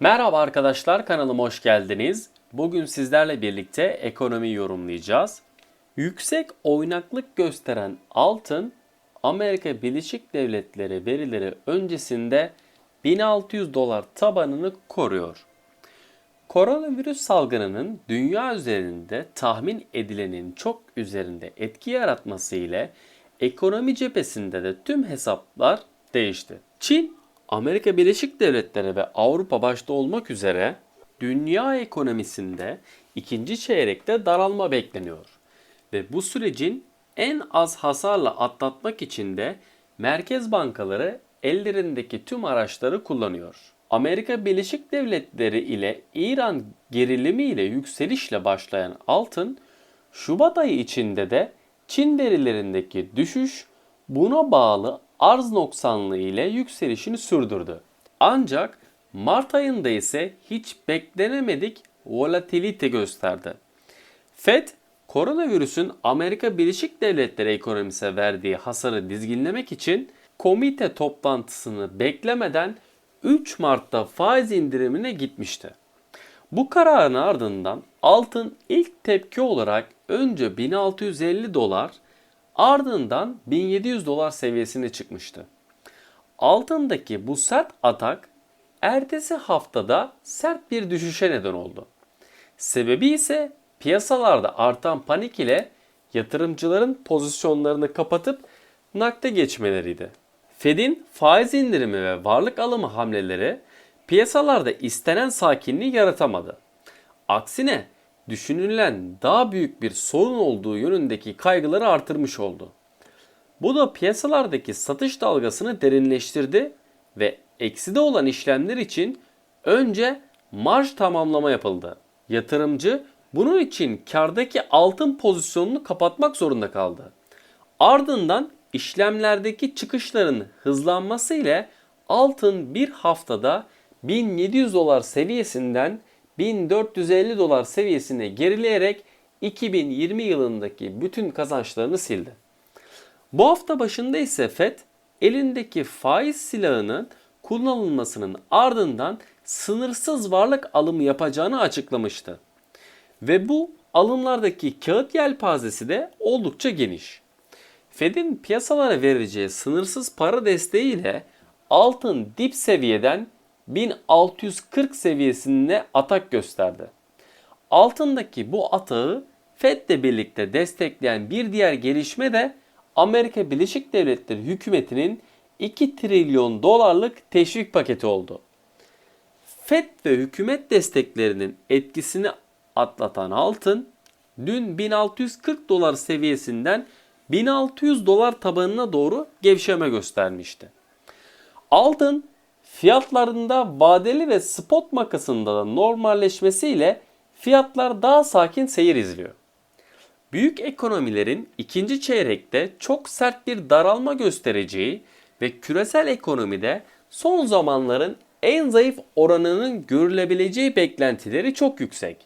Merhaba arkadaşlar kanalıma hoş geldiniz. Bugün sizlerle birlikte ekonomi yorumlayacağız. Yüksek oynaklık gösteren altın Amerika Birleşik Devletleri verileri öncesinde 1600 dolar tabanını koruyor. Koronavirüs salgınının dünya üzerinde tahmin edilenin çok üzerinde etki yaratması ile ekonomi cephesinde de tüm hesaplar değişti. Çin, Amerika Birleşik Devletleri ve Avrupa başta olmak üzere dünya ekonomisinde ikinci çeyrekte daralma bekleniyor. Ve bu sürecin en az hasarla atlatmak için de merkez bankaları ellerindeki tüm araçları kullanıyor. Amerika Birleşik Devletleri ile İran gerilimi ile yükselişle başlayan altın, Şubat ayı içinde de Çin verilerindeki düşüş buna bağlı arz noksanlığı ile yükselişini sürdürdü. Ancak Mart ayında ise hiç beklenemedik volatilite gösterdi. Fed, koronavirüsün Amerika Birleşik Devletleri ekonomisine verdiği hasarı dizginlemek için komite toplantısını beklemeden 3 Mart'ta faiz indirimine gitmişti. Bu kararın ardından altın ilk tepki olarak önce 1650 dolar ardından 1700 dolar seviyesine çıkmıştı. Altındaki bu sert atak ertesi haftada sert bir düşüşe neden oldu. Sebebi ise piyasalarda artan panik ile yatırımcıların pozisyonlarını kapatıp nakde geçmeleriydi. Fed'in faiz indirimi ve varlık alımı hamleleri piyasalarda istenen sakinliği yaratamadı. Aksine düşünülen daha büyük bir sorun olduğu yönündeki kaygıları artırmış oldu. Bu da piyasalardaki satış dalgasını derinleştirdi ve ekside olan işlemler için önce marj tamamlama yapıldı. Yatırımcı bunun için kardaki altın pozisyonunu kapatmak zorunda kaldı. Ardından işlemlerdeki çıkışların hızlanması ile altın bir haftada 1700 dolar seviyesinden 1450 dolar seviyesine gerileyerek 2020 yılındaki bütün kazançlarını sildi. Bu hafta başında ise FED elindeki faiz silahının kullanılmasının ardından sınırsız varlık alımı yapacağını açıklamıştı. Ve bu alımlardaki kağıt yelpazesi de oldukça geniş. Fed'in piyasalara vereceği sınırsız para desteğiyle altın dip seviyeden 1640 seviyesine atak gösterdi. Altındaki bu atağı Fed'le birlikte destekleyen bir diğer gelişme de Amerika Birleşik Devletleri hükümetinin 2 trilyon dolarlık teşvik paketi oldu. Fed ve hükümet desteklerinin etkisini atlatan altın dün 1640 dolar seviyesinden 1600 dolar tabanına doğru gevşeme göstermişti. Altın fiyatlarında vadeli ve spot makasında da normalleşmesiyle fiyatlar daha sakin seyir izliyor. Büyük ekonomilerin ikinci çeyrekte çok sert bir daralma göstereceği ve küresel ekonomide son zamanların en zayıf oranının görülebileceği beklentileri çok yüksek.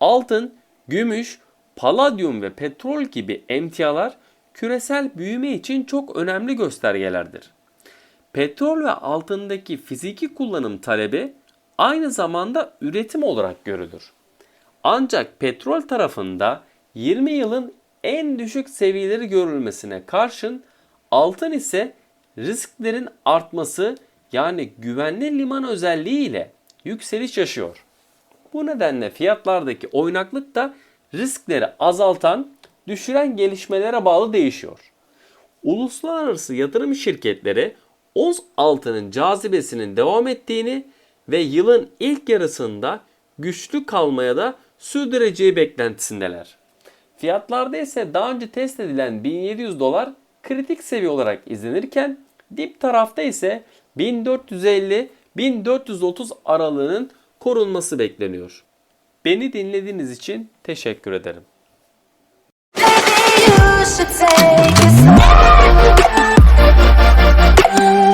Altın, gümüş, paladyum ve petrol gibi emtialar küresel büyüme için çok önemli göstergelerdir. Petrol ve altındaki fiziki kullanım talebi aynı zamanda üretim olarak görülür. Ancak petrol tarafında 20 yılın en düşük seviyeleri görülmesine karşın altın ise risklerin artması yani güvenli liman özelliği ile yükseliş yaşıyor. Bu nedenle fiyatlardaki oynaklık da riskleri azaltan, düşüren gelişmelere bağlı değişiyor. Uluslararası yatırım şirketleri Oz altının cazibesinin devam ettiğini ve yılın ilk yarısında güçlü kalmaya da sürdüreceği bekentisindeler. Fiyatlarda ise daha önce test edilen 1700 dolar kritik seviye olarak izlenirken dip tarafta ise 1450-1430 aralığının korunması bekleniyor. Beni dinlediğiniz için teşekkür ederim. Maybe you